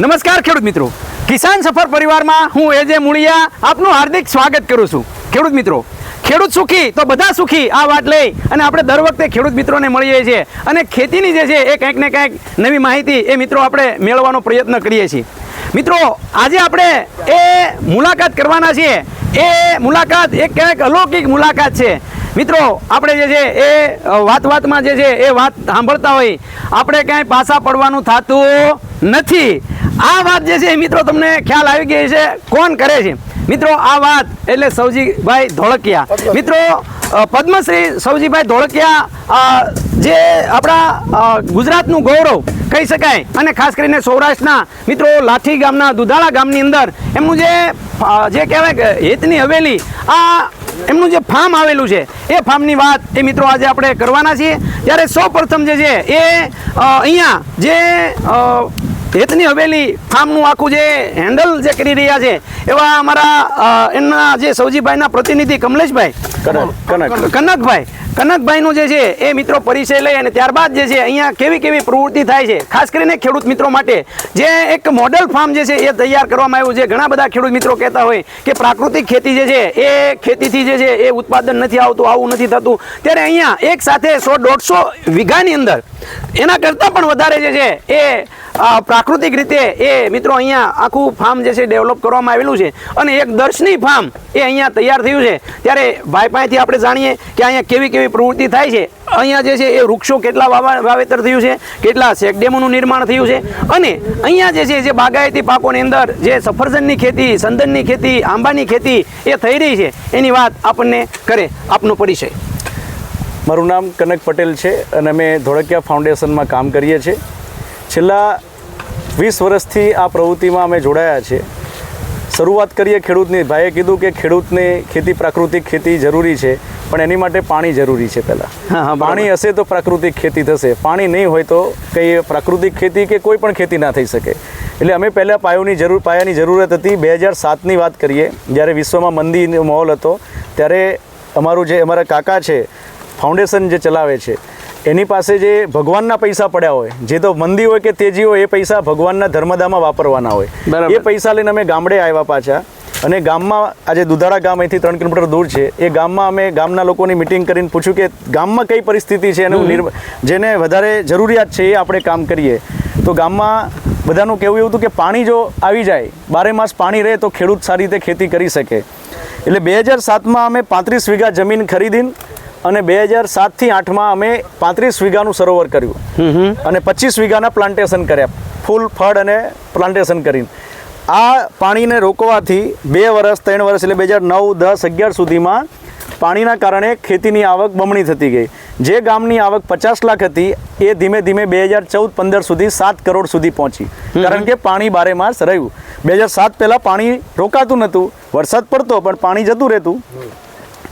નમસ્કાર ખેડૂત મિત્રો. કિસાન સફર પરિવારમાં હું એજે મુળિયા આપનું હાર્દિક સ્વાગત કરું છું. ખેડૂત મિત્રો, ખેડૂત સુખી તો બધા સુખી આ વાત લઈ અને આપણે દર વખતે ખેડૂત મિત્રોને મળીએ છીએ અને ખેતીની જે છે એ કંઈક ને કંઈક નવી માહિતી એ મિત્રો આપણે મેળવવાનો પ્રયત્ન કરીએ છીએ. મિત્રો, આજે આપણે એ મુલાકાત કરવાના છીએ. એ મુલાકાત એક ક્યાંક અલૌકિક મુલાકાત છે. મિત્રો, આપણે જે છે એ વાત વાતમાં જે છે એ વાત સાંભળતા હોય, આપણે ક્યાંય પાછા પડવાનું થતું નથી. આ વાત જે છે એ મિત્રો તમને ખ્યાલ આવી ગઈ છે. કોણ કરે છે? મિત્રો આ વાત એટલે સૌજીભાઈ ધોળકિયા. મિત્રો પદ્મશ્રી સૌજીભાઈ ધોળકિયા જે આપણા ગુજરાતનું ગૌરવ કહી શકાય અને ખાસ કરીને સૌરાષ્ટ્રના મિત્રો લાઠી ગામના દુધાળા ગામની અંદર એમનું જે જે કહેવાય કે હેતની હવેલી આ એમનું જે ફાર્મ આવેલું છે એ ફાર્મની વાત એ મિત્રો આજે આપણે કરવાના છીએ. ત્યારે સૌ પ્રથમ જે છે એ અહીંયા જે હેતની હવેલી ફાર્મનું આખું જે હેન્ડલ જે કરી રહ્યા છે એવા અમારા એમના જે સૌજીભાઈના પ્રતિનિધિ કમલેશભાઈ. કનકભાઈ કનક. કનકભાઈ કનકભાઈનો જે છે એ મિત્રો પરિચય લઈ અને ત્યારબાદ જે છે અહીંયા કેવી કેવી પ્રવૃત્તિ થાય છે ખાસ કરીને ખેડૂત મિત્રો માટે જે એક મોડેલ ફાર્મ જે છે એ તૈયાર કરવામાં આવ્યું છે. ઘણા બધા ખેડૂત મિત્રો કહેતા હોય કે પ્રાકૃતિક ખેતી જે છે એ ખેતીથી જે છે એ ઉત્પાદન નથી આવતું આવું નથી થતું. ત્યારે અહીંયા એક સાથે સો દોઢસો વીઘાની અંદર એના કરતાં પણ વધારે જે છે એ પ્રાકૃતિક રીતે એ મિત્રો અહીંયા આખું ફાર્મ જે છે ડેવલપ કરવામાં આવેલું છે. અને એક દર્શની ફાર્મ એ અહીંયા તૈયાર થયું છે. ત્યારે ભાઈ પાસેથી આપણે જાણીએ કે અહીંયા કેવી કેવી પ્રવૃત્તિ થાય છે. અહીંયા જે છે એ વૃક્ષો કેટલા વાવા- વાવેતર થયું છે, કેટલા શેકડેમોનું નિર્માણ થયું છે. અને અહીંયા જે છે જે બાગાયતી પાકોની અંદર જે સફરજનની ખેતી, સંદનની ખેતી, આંબાની ખેતી એ થઈ રહી છે. એની વાત આપણને કરે આપનો પરિચય. મારું નામ કનક પટેલ છે અને અમે ધોળકિયા ફાઉન્ડેશનમાં કામ કરીએ છીએ. છેલ્લા વીસ વર્ષથી આ પ્રવૃત્તિમાં અમે જોડાયા છે શરૂઆત કરીએ ખેડૂતની. ભાઈએ કીધું કે ખેડૂતને ખેતી પ્રાકૃતિક ખેતી જરૂરી છે પણ એની માટે પાણી જરૂરી છે હા, હા, પહેલાં પાણી હશે તો પ્રાકૃતિક ખેતી થશે. પાણી નહીં હોય તો કંઈ પ્રાકૃતિક ખેતી કે કોઈ પણ ખેતી ના થઈ શકે. એટલે અમે પહેલાં પાયોની જરૂર પાયાની જરૂરત હતી. બે હજાર સાતની વાત કરીએ જ્યારે વિશ્વમાં મંદીનો માહોલ હતો ત્યારે અમારું જે અમારા કાકા છે ફાઉન્ડેશન જે ચલાવે છે એની પાસે જે ભગવાનના પૈસા પડ્યા હોય જે તો મંદી હોય કે તેજી હોય એ પૈસા ભગવાનના ધર્મદામાં વાપરવાના હોય. એ પૈસા લઈને અમે ગામડે આવ્યા પાછા. અને ગામમાં આજે દુધાળા ગામ અહીંથી ત્રણ કિલોમીટર દૂર છે. એ ગામમાં અમે ગામના લોકોની મિટિંગ કરીને પૂછ્યું કે ગામમાં કઈ પરિસ્થિતિ છે એનું જેને વધારે જરૂરિયાત છે એ આપણે કામ કરીએ. તો ગામમાં બધાનું કહેવું એવું હતું કે પાણી જો આવી જાય બારે માસ પાણી રહે તો ખેડૂત સારી રીતે ખેતી કરી શકે. એટલે બે હજાર સાતમાં અમે પાંત્રીસ વીઘા જમીન ખરીદીને અને બે હજાર સાતથી આઠમાં અમે પાંત્રીસ વીઘાનું સરોવર કર્યું. અને પચીસ વીઘાના પ્લાન્ટેશન કર્યા. ફૂલ ફળ અને પ્લાન્ટેશન કરીને. આ પાણીને રોકવાથી બે વર્ષ ત્રણ વર્ષ એટલે બે હજાર નવ દસ અગિયાર સુધીમાં પાણીના કારણે ખેતીની આવક બમણી થતી ગઈ. જે ગામની આવક પચાસ લાખ હતી એ ધીમે ધીમે બે હજાર ચૌદ પંદર સુધી સાત કરોડ સુધી પહોંચી. કારણ કે પાણી બારે માસ રહ્યું. બે હજાર સાત પહેલાં પાણી રોકાતું નહોતું વરસાદ પડતો પણ પાણી જતું રહેતું.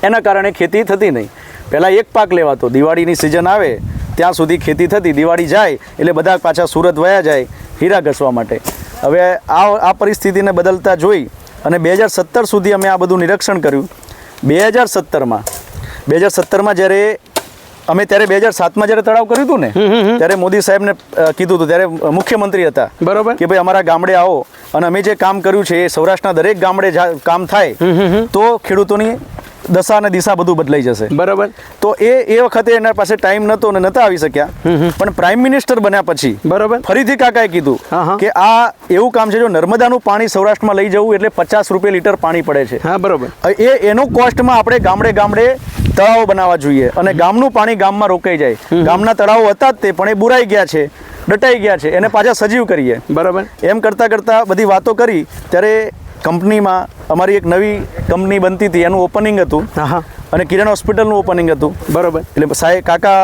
એના કારણે ખેતી થતી નહીં. પહેલાં એક પાક લેવાતો. દિવાળીની સિઝન આવે ત્યાં સુધી ખેતી થતી. દિવાળી જાય એટલે બધા પાછા સુરત વયા જાય હીરા ઘસવા માટે. હવે આ આ પરિસ્થિતિને બદલતા જોઈ અને બે હજાર સત્તર સુધી અમે આ બધું નિરીક્ષણ કર્યું. બે હજાર સત્તરમાં બે હજાર સત્તરમાં જ્યારે અમે ત્યારે બે હજાર સાતમાં જ્યારે તળાવ કર્યું હતું ને ત્યારે મોદી સાહેબને કીધું હતું ત્યારે મુખ્યમંત્રી હતા બરોબર. કે ભાઈ અમારા ગામડે આવો. અને અમે જે કામ કર્યું છે એ સૌરાષ્ટ્રના દરેક ગામડે કામ થાય તો ખેડૂતોની દશા અને દિશા બધું બદલાઈ જશે. બરાબર. તો એ એ વખતે એના પાસે ટાઈમ નહોતો અને નતા આવી શક્યા. પણ પ્રાઇમ મિનિસ્ટર બન્યા પછી બરોબર. ફરીથી કાકાએ કીધું. કે આ એવું કામ છે જો નર્મદાનું પાણી સૌરાષ્ટ્રમાં લઈ જવું એટલે પચાસ રૂપિયા લીટર પાણી પડે છે. હા બરાબર. એ એનું કોસ્ટમાં આપણે ગામડે ગામડે તળાવો બનાવવા જોઈએ અને ગામનું પાણી ગામમાં રોકાઈ જાય. ગામના તળાવો હતા જ તે પણ એ બુરાઈ ગયા છે ડટાઈ ગયા છે. એને પાછા સજીવ કરીએ. બરાબર. એમ કરતાં કરતાં બધી વાતો કરી ત્યારે કંપનીમાં અમારી એક નવી કંપની બનતી હતી એનું ઓપનિંગ હતું. અને કિરણ હોસ્પિટલનું ઓપનિંગ હતું. બરાબર. એટલે સાહેબ કાકા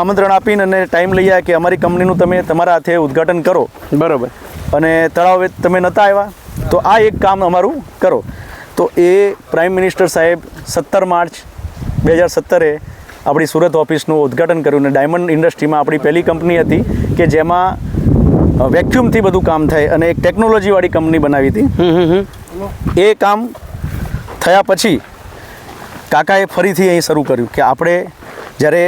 આમંત્રણ આપીને અને ટાઈમ લઈ આવ્યા કે અમારી કંપનીનું તમે તમારા હાથે ઉદ્ઘાટન કરો. બરાબર. અને તળાવ તમે નહોતા આવ્યા તો આ એક કામ અમારું કરો. તો એ પ્રાઇમ મિનિસ્ટર સાહેબ સત્તર માર્ચ બે હજાર સત્તરે આપણી સુરત ઓફિસનું ઉદ્ઘાટન કર્યું અને ડાયમંડ ઇન્ડસ્ટ્રીમાં આપણી પહેલી કંપની હતી કે જેમાં વેક્યુમથી બધું કામ થાય અને એક ટેકનોલોજીવાળી કંપની બનાવી હતી. એ કામ થયા પછી કાકાએ ફરીથી અહીં શરૂ કર્યું કે આપણે જ્યારે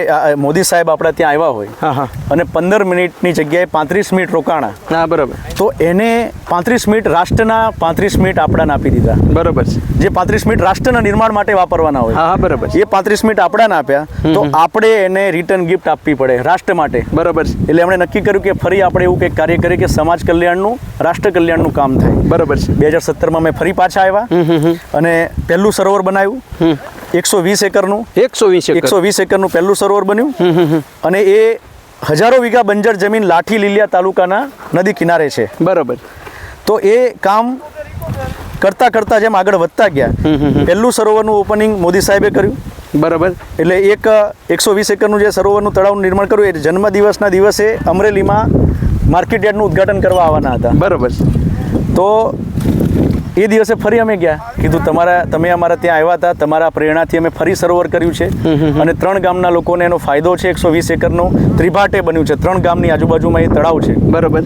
મોદી સાહેબ આપણા ત્યાં આવ્યા હોય હા હા. અને પંદર મિનિટની જગ્યાએ પાંત્રીસ મિનિટ રોકાણા હા બરાબર. તો એને પાંત્રીસ મિનિટ રાષ્ટ્રના પાંત્રીસ મિનિટ આપણાને આપી દીધા. બરાબર છે. જે પાંત્રીસ મિનિટ રાષ્ટ્રના નિર્માણ માટે વાપરવાના હોય. હા હા બરાબર એ પાંત્રીસ મિનિટ આપણાને આપ્યા તો આપણે એને રિટર્ન ગિફ્ટ આપવી પડે રાષ્ટ્ર માટે. બરાબર છે. એટલે એમણે નક્કી કર્યું કે ફરી આપણે એવું કંઈક કાર્ય કરીએ કે સમાજ કલ્યાણનું રાષ્ટ્ર કલ્યાણનું કામ થાય. બરાબર છે. બે હજાર સત્તરમાં મેં ફરી પાછા આવ્યા અને પહેલું સરોવર બનાવ્યું. એકસો વીસ એકરનું એકસો વીસ એકસો વીસ એકરનું પહેલું સરોવર બન્યું. અને એ હજારો વીઘા બંજર જમીન લાઠી લીલિયા તાલુકાના નદી કિનારે છે. બરાબર. તો એ કામ કરતા કરતા જેમ આગળ વધતા ગયા પહેલું સરોવરનું ઓપનિંગ મોદી સાહેબે કર્યું. બરાબર. એટલે એક એકસો વીસ એકરનું જે સરોવરનું તળાવનું નિર્માણ કર્યું એ જન્મદિવસના દિવસે અમરેલીમાં માર્કેટ યાર્ડનું ઉદ્ઘાટન કરવા આવવાના હતા. બરાબર. તો એ દિવસે ફરી અમે ગયા. કીધું તમારા તમે અમારા ત્યાં આવ્યા હતા તમારા પ્રેરણાથી અમે ફરી સરોવર કર્યું છે. અને ત્રણ ગામના લોકોને એનો ફાયદો છે એકસો વીસ એકરનો ત્રિભાટે બન્યું છે. ત્રણ ગામની આજુબાજુમાં એ તળાવ છે. બરાબર.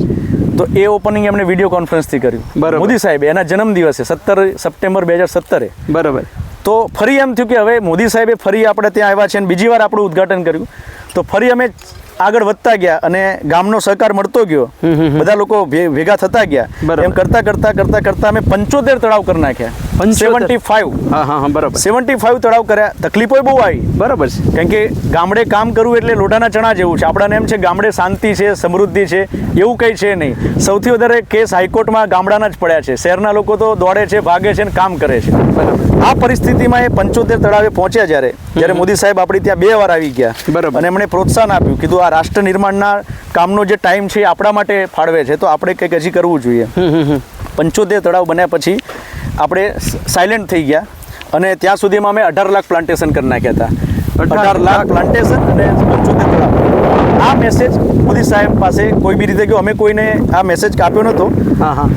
તો એ ઓપનિંગ એમને વીડિયો કોન્ફરન્સથી કર્યું. બરાબર. મોદી સાહેબ એના જન્મ દિવસે સત્તર સપ્ટેમ્બર બે હજાર સત્તરે. બરાબર. તો ફરી એમ થયું કે હવે મોદી સાહેબે ફરી આપણે ત્યાં આવ્યા છે અને બીજી વાર આપણું ઉદ્ઘાટન કર્યું તો ફરી અમે આગળ વધતા ગયા અને ગામનો સહકાર મળતો ગયો બધા લોકો ભેગા થતા ગયા. એમ કરતા કરતા કરતા કરતા અમે પંચોતેર તળાવ કરી નાખ્યા 75? Seventy five. હા હા બરાબર. સેવન્ટી ફાઈવ તળાવ કર્યા. તકલીફો બહુ આવી. બરાબર છે. કારણ કે ગામડે કામ કરવું એટલે લોઢાના ચણા જેવું છે. આપણાને એમ છે ગામડે શાંતિ છે સમૃદ્ધિ છે એવું કંઈ છે નહીં. સૌથી વધારે કેસ હાઈકોર્ટમાં ગામડાના જ પડ્યા છે. શહેરના લોકો તો દોડે છે ભાગે છે અને કામ કરે છે. બરાબર. આ પરિસ્થિતિમાં એ પંચોતેર તળાવે પહોંચ્યા જ્યારે. જ્યારે મોદી સાહેબ આપણી ત્યાં બે વાર આવી ગયા. બરાબર. અને એમણે પ્રોત્સાહન આપ્યું કીધું આ રાષ્ટ્ર નિર્માણના કામનો જે ટાઈમ છે આપણા માટે ફાળવે છે. તો આપણે કંઈક હજી કરવું જોઈએ. પંચોતેર તળાવ બન્યા પછી આપણે સાયલેન્ટ થઈ ગયા અને ત્યાં સુધીમાં અમે અઢાર લાખ પ્લાન્ટેશન કરી નાખ્યા હતા. અઢાર લાખ પ્લાન્ટેશન અને પંચોતેર તળાવ. આ મેસેજ મોદી સાહેબ પાસે કોઈ બી રીતે ગયો અમે કોઈને આ મેસેજ કાપ્યો નહોતો. હા હા.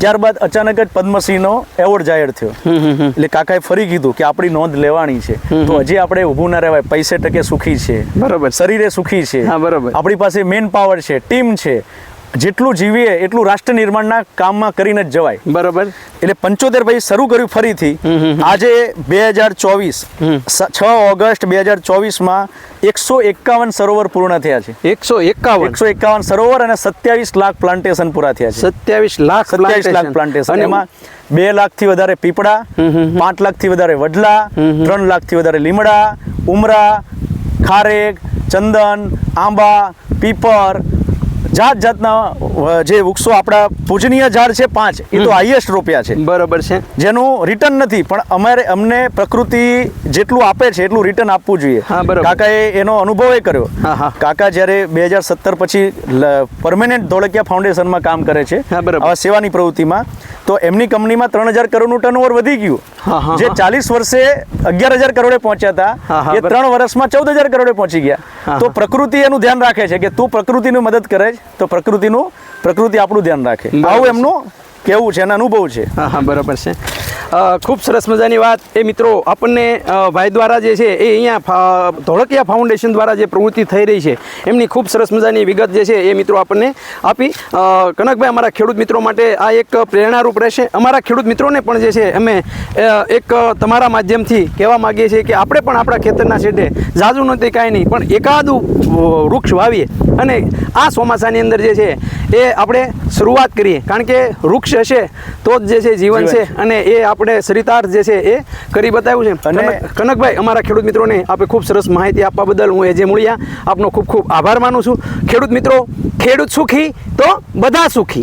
ત્યારબાદ અચાનક જ પદ્મશ્રીનો એવોર્ડ જાહેર થયો. એટલે કાકાએ ફરી કીધું કે આપણી નોંધ લેવાની છે. તો હજી આપણે ઊભું ના રહેવાય. પૈસે ટકે સુખી છે. બરાબર. શરીરે સુખી છે. હા, બરાબર. આપણી પાસે મેન પાવર છે ટીમ છે. જેટલું જીવીએ એટલું રાષ્ટ્ર નિર્માણના કામમાં કરીને જ જવાય. બરાબર. એટલે પંચોતેર પછી શરૂ કર્યું ફરીથી. આજે બે હજાર ચોવીસ છ ઓગસ્ટ બે હજાર ચોવીસમાં એકસો એકાવન સરોવર પૂર્ણ થયા છે. એકસો એકાવન. એકસો એકાવન સરોવર અને સત્યાવીસ લાખ પ્લાન્ટેશન પૂરા થયા છે. સત્યાવીસ લાખ સત્યાવીસ લાખ પ્લાન્ટેશન. એમાં બે લાખથી વધારે પીપળા પાંચ લાખથી વધારે વડલા ત્રણ લાખથી વધારે લીમડા ઉમરા ખારેક ચંદન આંબા પીપર જાત જાતના જે વૃક્ષો આપણા પૂજનીય ઝાડ છે પાંચ એ તો હાઈએસ્ટ રોપ્યા છે બરાબર છે જેનું રિટર્ન નથી પણ અમારે અમને પ્રકૃતિ જેટલું આપે છે એટલું રિટર્ન આપવું જોઈએ હા, બરાબર. કાકાએ એનો અનુભવ એ કર્યો હા, હા. કાકા જ્યારે બે હજાર સત્તર પછી પરમેનન્ટ ધોળકિયા ફાઉન્ડેશનમાં કામ કરે છે હા, બરાબર. આવા સેવાની પ્રવૃત્તિમાં તો એમની કંપનીમાં ત્રણ હજાર કરોડનું ટર્નઓવર વધી ગયું. જે ચાલીસ વર્ષે અગિયાર હજાર કરોડે પહોંચ્યા હતા. એ. ત્રણ વર્ષમાં ચૌદ હજાર કરોડે પહોંચી ગયા. તો પ્રકૃતિ એનું ધ્યાન રાખે છે કે તું પ્રકૃતિની મદદ કરે તો પ્રકૃતિનું પ્રકૃતિ આપણું ધ્યાન રાખે. આવું એમનું કેવું છે, એના અનુભવ છે? હા હા, બરાબર છે. ખૂબ સરસ મજાની વાત. એ મિત્રો, આપણને ભાઈ દ્વારા જે છે, એ અહીંયા ધોળકિયા ફાઉન્ડેશન દ્વારા જે પ્રવૃત્તિ થઈ રહી છે, એમની ખૂબ સરસ મજાની વિગત જે છે, એ મિત્રો આપણને આપી. કનકભાઈ, અમારા ખેડૂત મિત્રો માટે આ એક પ્રેરણારૂપ રહેશે. અમારા ખેડૂત મિત્રોને પણ જે છે, અમે એક તમારા માધ્યમથી કહેવા માગીએ છીએ કે આપણે પણ આપણા ખેતરના છેડે ઝાઝું નથી કાંઈ નહીં, પણ એકાદું વૃક્ષ વાવીએ. અને આ ચોમાસાની અંદર જે છે એ આપણે શરૂઆત કરીએ. કારણ કે વૃક્ષ હશે તો જ જે છે જીવન છે અને એ આપણે સરિતાર્થ જે છે એ કરી બતાવ્યું છે. અને- કનકભાઈ અમારા ખેડૂત મિત્રોને આપે ખૂબ સરસ માહિતી આપવા બદલ હું એ જે મૂળિયા આપનો ખૂબ ખૂબ આભાર માનું છું. ખેડૂત મિત્રો ખેડૂત સુખી તો બધા સુખી.